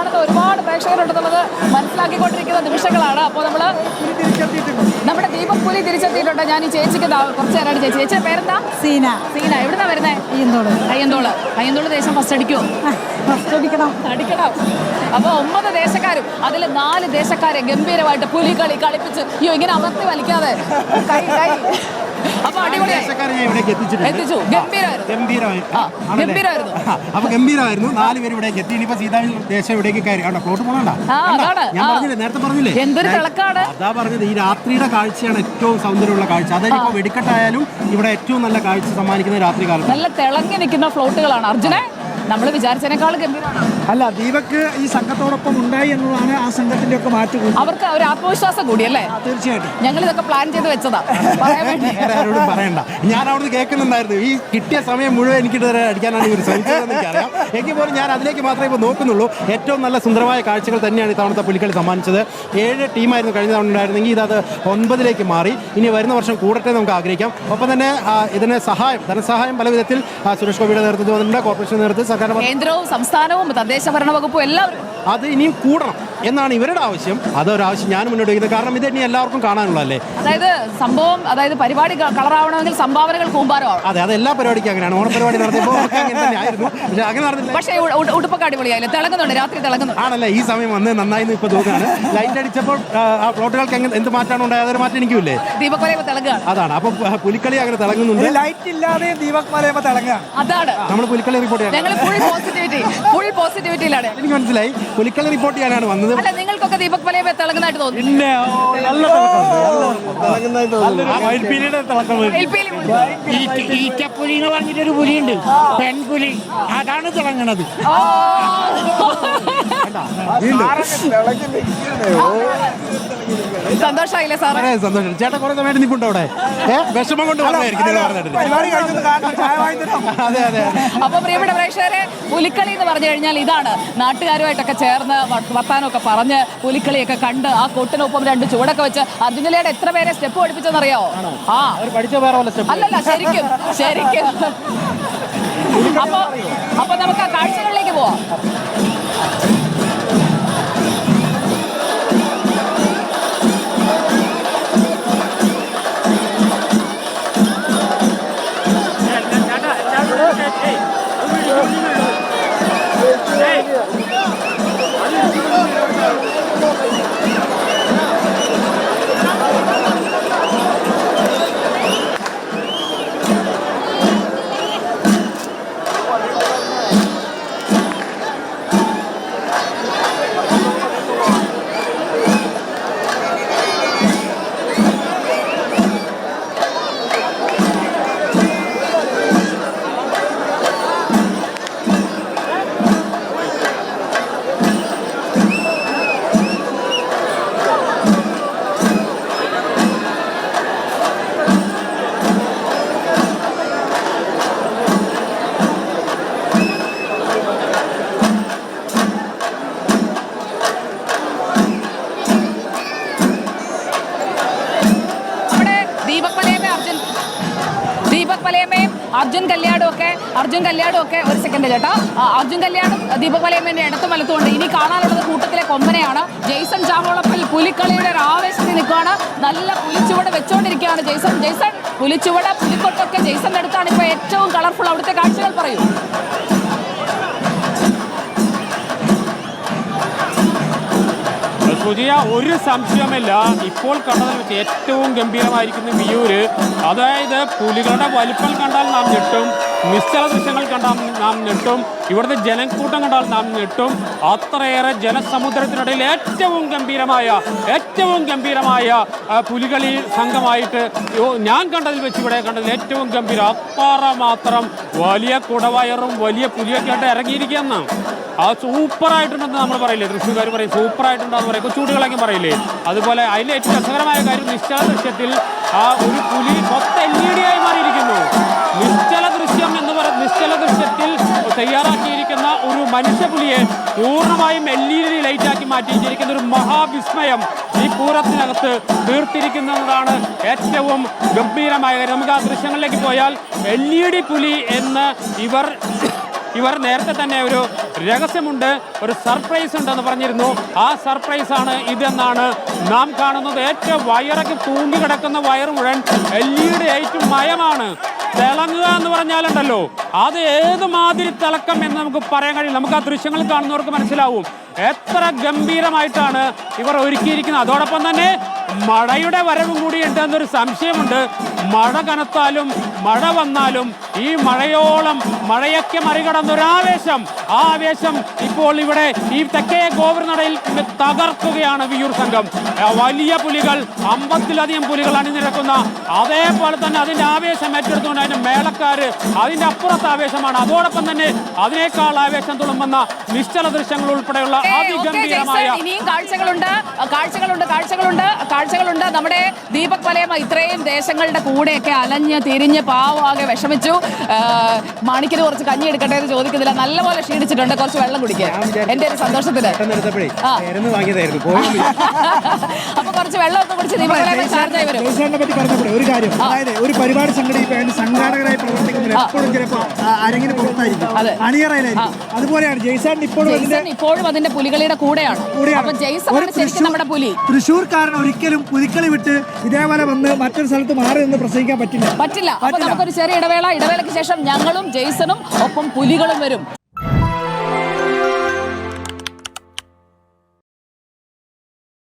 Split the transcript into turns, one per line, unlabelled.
കാണുന്ന ഒരുപാട് പ്രേക്ഷകരുണ്ടെന്നുള്ളത് മനസ്സിലാക്കിക്കൊണ്ടിരിക്കുന്ന നിമിഷങ്ങളാണ്. അപ്പോൾ നമ്മൾ നമ്മുടെ ദീപക് പുലി തിരിച്ചെത്തിയിട്ടുണ്ട്. ഞാൻ ഈ ചേച്ചിക്ക് കുറച്ച് നേരമാണ് ചേച്ചി. ചേച്ചിയുടെ പേരെന്താ?
സീന.
സീന. എവിടുന്നാ വരുന്നേ?
അയ്യന്തോൾ
അയ്യന്തോൾ അയ്യന്തോൾ ദേശം ഫസ്റ്റ് അടിക്കുമോ
ഫസ്റ്റ് അടിക്കണം.
അടിക്കണം. അപ്പോൾ ഒമ്പത് ദേശക്കാരും അതിൽ നാല് ദേശക്കാരെ ഗംഭീരമായിട്ട് പുലി കളി കളിപ്പിച്ച് അയ്യോ ഇങ്ങനെ അമർത്തി വലിക്കാതെ. കൈ കൈ. അപ്പൊ എത്തിച്ചു. ആ,
അപ്പൊ ഗംഭീരമായിരുന്നു. നാല് പേര് ഇവിടേക്ക് എത്തി. ഇനിയിപ്പോ സീതാ ദേശം ഇവിടേക്ക് കയറി. പ്ലോട്ട് പോകണ്ട. ഞാൻ. പറഞ്ഞില്ലേ നേരത്തെ പറഞ്ഞില്ലേ?
എന്തൊരു തിളക്കാണ്.
അതാ പറഞ്ഞത്. ഈ രാത്രിയുടെ കാഴ്ചയാണ് ഏറ്റവും സൗന്ദര്യമുള്ള കാഴ്ച. അതായത് ഇപ്പൊ വെടിക്കെട്ടായാലും ഇവിടെ ഏറ്റവും നല്ല കാഴ്ച സമ്മാനിക്കുന്ന രാത്രി കാലത്ത്
നല്ല തിളങ്ങി നിൽക്കുന്ന ഫ്ലോട്ടുകളാണ് അർജുനെ നമ്മൾ വിചാരിച്ചതിനേക്കാൾ ഗംഭീരമാണ്
അല്ല ദീപക് ഈ സംഘത്തോടൊപ്പം ഉണ്ടായി എന്നതാണ് ആ സംഘത്തിന്റെ ഒക്കെ മാറ്റി
അവർക്ക് ഒരു ആത്മവിശ്വാസം കൂടിയല്ലേ
തീർച്ചയായിട്ടും.
ഞങ്ങൾ ഇതൊക്കെ പ്ലാൻ ചെയ്ത് വെച്ചതാ.
ആരോടും പറയണ്ട. ഞാൻ അവിടുന്ന് കേൾക്കുന്നുണ്ടായിരുന്നു. ഈ കിട്ടിയ സമയം മുഴുവൻ എനിക്ക് അടിക്കാനാണ് ഇവർ ശ്രമിച്ചതെന്ന് എനിക്കറിയാം. എങ്കിൽ പോലും ഞാൻ അതിലേക്ക് മാത്രമേ ഇപ്പോൾ നോക്കുന്നുള്ളൂ. ഏറ്റവും നല്ല സുന്ദരമായ കാഴ്ചകൾ തന്നെയാണ് ഇത്തവണത്തെ പുലിക്കളി സമ്മാനിച്ചത്. ഏഴ് ടീമായിരുന്നു കഴിഞ്ഞ തവണ ഉണ്ടായിരുന്നെങ്കിൽ ഇതത് ഒൻപതിലേക്ക് മാറി. ഇനി വരുന്ന വർഷം കൂടട്ടെ നമുക്ക് ആഗ്രഹിക്കാം. ഒപ്പം തന്നെ ഇതിന് സഹായം ധനസഹായം പല വിധത്തിൽ സുരേഷ് ഗോപിയുടെ നേതൃത്വത്തിൽ വന്നിട്ടുണ്ട്. കോർപ്പറേഷൻ നേതൃത്വത്തിൽ
കേന്ദ്രവും സംസ്ഥാനവും തദ്ദേശ ഭരണ വകുപ്പും എല്ലാവരും.
അത് ഇനിയും കൂടണം. എന്നാണ് ഇവരുടെ ആവശ്യം. അതൊരാവശ്യം ഞാൻ മുന്നോട്ട് വയ്ക്കുന്നത്. കാരണം ഇത് ഇനി എല്ലാവർക്കും കാണാനുള്ളതല്ലേ?
അതായത് സംഭവം അതായത് പരിപാടി കളറാവണമെങ്കിൽ സംഭാവനകൾ കൂമ്പാരമാവും
അതെ അത് എല്ലാ പരിപാടിക്കും അങ്ങനെയാണ്. ഓണപരിപാടി നടത്തിയപ്പോൾ അങ്ങനെ തന്നെ ആയിരുന്നു. പക്ഷേ അങ്ങനെ നടന്നില്ല
പക്ഷേ ഉടുപ്പൊക്കെ അടിപൊളിയായില്ലേ? തിളങ്ങുന്നുണ്ട് രാത്രി തിളങ്ങുന്നു
ആണല്ലേ ഈ സമയം വന്ന് നന്നായി ഇപ്പൊ തോന്നുകയാണ് ലൈറ്റ് അടിച്ചപ്പോൾ ആ, പ്ലോട്ടുകൾക്ക് എങ്ങനെ എന്ത് മാറ്റാണ് ഉണ്ടായത്? അതൊരു മാറ്റം എനിക്കില്ലേ
ദീപക് വരെ തിളങ്ങുകയാണ്.
അതാണ്. അപ്പൊ പുലിക്കളി അങ്ങനെ തിളങ്ങുന്നുണ്ട്.
ലൈറ്റ് ഇല്ലാതെ ദീപക് മലയപ്പോ തിളങ്ങുകയാണ്.
അതാണ്.
നമ്മൾ പുലിക്കളി റിപ്പോർട്ട് ചെയ്യാൻ
ഞങ്ങൾ ഫുൾ പോസിറ്റിവിറ്റി ഫുൾ പോസിറ്റിവിറ്റിയിലാണ്
എനിക്ക് മനസ്സിലായി. പുലിക്കളി റിപ്പോർട്ട് ചെയ്യാനാണ് വന്നത്.
അല്ല നിങ്ങൾക്കൊക്കെ ദീപക് വലയ തിളങ്ങുന്നതായിട്ട് തോന്നുന്നു.
പിന്നെ നല്ല
എൽപിയിൽ
ഈറ്റപ്പുലി എന്ന് പറഞ്ഞിട്ടൊരു പുലിയുണ്ട്. പെൺപുലി. അതാണ് തിളങ്ങണത്.
ഓ. സന്തോഷായില്ലേ സാറേ?
വളരെ സന്തോഷം. ചേട്ടാ കുറെ സമയത്ത് നിൽപ്പുണ്ടോ അവിടെ. ഏ? വിഷമം കൊണ്ട് നിങ്ങൾ
പരിപാടി കഴിഞ്ഞത് കാരണം ചായ
അതെ അതെ
അപ്പൊ പ്രിയപ്പെട്ട പ്രേക്ഷകരെ പുലിക്കളി എന്ന് പറഞ്ഞു കഴിഞ്ഞാൽ ഇതാണ്. നാട്ടുകാരുമായിട്ടൊക്കെ ചേർന്ന് വ- വർത്താനമൊക്കെ പറഞ്ഞ് പുലിക്കളിയൊക്കെ കണ്ട് ആ കൊട്ടിനൊപ്പം രണ്ട് ചൂടൊക്കെ വെച്ച് അർജുനലയുടെ എത്ര പേരെ സ്റ്റെപ്പ് പഠിപ്പിച്ചെന്നറിയോ ആ.
പഠിച്ച വേറെ സ്റ്റെപ്പ്.
അല്ലല്ല ശരിക്കും ശരിക്കും. അപ്പൊ അർജുൻ കല്യാടും ഒക്കെ അർജുൻ കല്യാടും ഒക്കെ ഒരു സെക്കൻഡ് കേട്ടോ. അർജുൻ കല്യാണം ദീപക് മലയമ്മന്റെ ഇടത്ത് വലത്തുകൊണ്ട് ഇനി കാണാനുള്ളത് കൂട്ടത്തിലെ കൊമ്പനെയാണ്. ജെയ്സൺ ചാമോളപ്പിൽ പുലിക്കളിയുടെ ഒരു ആവേശത്തിൽ നിൽക്കുകയാണ്. നല്ല പുലിച്ചുവട വെച്ചുകൊണ്ടിരിക്കുകയാണ് ജെയ്സൺ. ജെയ്സൺ പുലിച്ചുവട പുലിക്കൊട്ടൊക്കെ ജെയ്സന്റെ അടുത്താണ് ഇപ്പൊ ഏറ്റവും കളർഫുൾ അവിടുത്തെ കാഴ്ചകൾ പറയൂ.
സുജിയ ഒരു സംശയമില്ല ഇപ്പോൾ കണ്ടതിൽ വെച്ച് ഏറ്റവും ഗംഭീരമായിരിക്കുന്ന വിയൂര്. അതായത് പുലികളുടെ വലിപ്പം കണ്ടാൽ നാം ഞെട്ടും. നിശ്ചല ദൃശ്യങ്ങൾ കണ്ടാൽ നാം ഞെട്ടും. ഇവിടുത്തെ ജനക്കൂട്ടം കണ്ടാൽ നാം ഞെട്ടും. അത്രയേറെ ജനസമുദ്രത്തിനിടയിൽ ഏറ്റവും ഗംഭീരമായ ഏറ്റവും ഗംഭീരമായ പുലികളി സംഘമായിട്ട് ഞാൻ കണ്ടതിൽ വെച്ച് ഇവിടെ കണ്ടതിൽ ഏറ്റവും ഗംഭീരം. അത്രമാത്രം വലിയ കുടവയറും വലിയ പുലിയൊക്കെ ആയിട്ട് ഇറങ്ങിയിരിക്കുകയെന്നാണ് ആ സൂപ്പർ ആയിട്ടുണ്ടെന്ന് നമ്മൾ പറയില്ലേ? തൃശ്ശൂർക്കാർ പറയും സൂപ്പർ ആയിട്ടുണ്ടെന്ന് പറയും കൊച്ചുകുട്ടികളൊക്കെ പറയില്ലേ? അതുപോലെ അതിലെ ഏറ്റവും രസകരമായ കാര്യം നിശ്ചല ദൃശ്യത്തിൽ ആ ഒരു പുലി മൊത്തം എൽ ഇ ഡി ആയി മാറിയിരിക്കുന്നു. നിശ്ചല ദൃശ്യം എന്ന് പറ നിശ്ചല ദൃശ്യത്തിൽ തയ്യാറാക്കിയിരിക്കുന്ന ഒരു മനുഷ്യ പുലിയെ പൂർണമായും എൽ ഇ ഡി ലൈറ്റാക്കി മാറ്റിയിരിക്കുന്ന ഒരു മഹാവിസ്മയം ഈ പൂരത്തിനകത്ത് തീർത്തിരിക്കുന്നതാണ് ഏറ്റവും ഗംഭീരമായ കാര്യം. നമുക്ക് ആ ദൃശ്യങ്ങളിലേക്ക് പോയാൽ എൽ ഇ ഡി പുലി എന്ന് ഇവർ ഇവർ നേരത്തെ തന്നെ ഒരു രഹസ്യമുണ്ട് ഒരു സർപ്രൈസ് ഉണ്ടെന്ന് പറഞ്ഞിരുന്നു. ആ സർപ്രൈസ് ആണ് ഇതെന്നാണ് നാം കാണുന്നത്. ഏറ്റവും വയറൊക്കെ തൂങ്ങി കിടക്കുന്ന വയർ മുഴുവൻ എൽ ഇ ഡി ഏറ്റവും മയമാണ്. തിളങ്ങുക എന്ന് പറഞ്ഞാലുണ്ടല്ലോ അത് ഏത് മാതിരി തിളക്കം എന്ന് നമുക്ക് പറയാൻ കഴിയും നമുക്ക് ആ ദൃശ്യങ്ങൾ കാണുന്നവർക്ക് മനസ്സിലാവും. എത്ര ഗംഭീരമായിട്ടാണ് ഇവർ ഒരുക്കിയിരിക്കുന്നത്. അതോടൊപ്പം തന്നെ മഴയുടെ വരവും കൂടി ഉണ്ട് എന്നൊരു സംശയമുണ്ട്. മഴ കനത്താലും മഴ വന്നാലും ഈ മഴയോളം മഴയൊക്കെ മറികടന്നൊരാവേശം. ആ ആവേശം ഇപ്പോൾ ഇവിടെ ഈ തെക്കേ ഗോപുരനടയിൽ തകർക്കുകയാണ് വിയൂർ സംഘം. വലിയ പുലികൾ അമ്പത്തിലധികം പുലികൾ അണിനിരക്കുന്ന അതേപോലെ തന്നെ അതിന്റെ ആവേശം ഏറ്റെടുത്തുകൊണ്ട് അതിന്റെ മേളക്കാര് അതിന്റെ അപ്പുറത്തെ ആവേശമാണ്. അതോടൊപ്പം തന്നെ അതിനേക്കാൾ ആവേശം തുളുമ്പുന്ന നിശ്ചല ദൃശ്യങ്ങൾ ഉൾപ്പെടെയുള്ള അതിഗംഭീരമായ
ഇനിയും കാഴ്ചകളുണ്ട്. കാഴ്ചകളുണ്ട് കാഴ്ചകളുണ്ട് കാഴ്ചകളുണ്ട്. നമ്മുടെ ദീപക് വലയമ ഇത്രയും ദേശങ്ങളുടെ കൂടെയൊക്കെ അലഞ്ഞ് തിരിഞ്ഞ് പാവാകെ വിഷമിച്ചു. മാണിക്കിന് കുറച്ച് കഞ്ഞി എടുക്കട്ടെ എന്ന് ചോദിക്കുന്നില്ല. നല്ലപോലെ ക്ഷീണിച്ചിട്ടുണ്ട്. കുറച്ച് വെള്ളം കുടിക്കുക എന്റെ ഒരു
സന്തോഷത്തിൽ
അപ്പൊ കുറച്ച് വെള്ളമൊക്കെ കുടിച്ച് ദീപക് വലയമ ചാർജായി വരും.
ഒരു കാര്യം. അതായത് ഒരു പരിപാടി സംഘടിപ്പിക്കാൻ സംഘാടകരായി സംഘാടകരായി പ്രവർത്തിക്കുന്നവർ എപ്പോഴും ചിലപ്പോൾ അരങ്ങിന് പുറത്തായിരിക്കും. അണിയറയിലായിരിക്കും. അതുപോലെയാണ് ജയ്സാൻ ഇപ്പോഴും
ഇപ്പോഴും അതിന്റെ പുലികളിയുടെ കൂടെയാണ്. അപ്പൊ ജെയ്സൺ ശരിക്കും നമ്മുടെ പുലി.
തൃശ്ശൂർക്കാരൻ ഒരിക്കലും പുലിക്കളി വിട്ട് ഇതേപോലെ വന്ന് മറ്റൊരു സ്ഥലത്ത് മാറി നിന്ന് പ്രസംഗിക്കാൻ പറ്റില്ല.
പറ്റില്ല. അപ്പൊ നമുക്കൊരു ചെറിയ ഇടവേള. ഇടവേളയ്ക്ക് ശേഷം ഞങ്ങളും ജെയ്സണും ഒപ്പം പുലികളും വരും.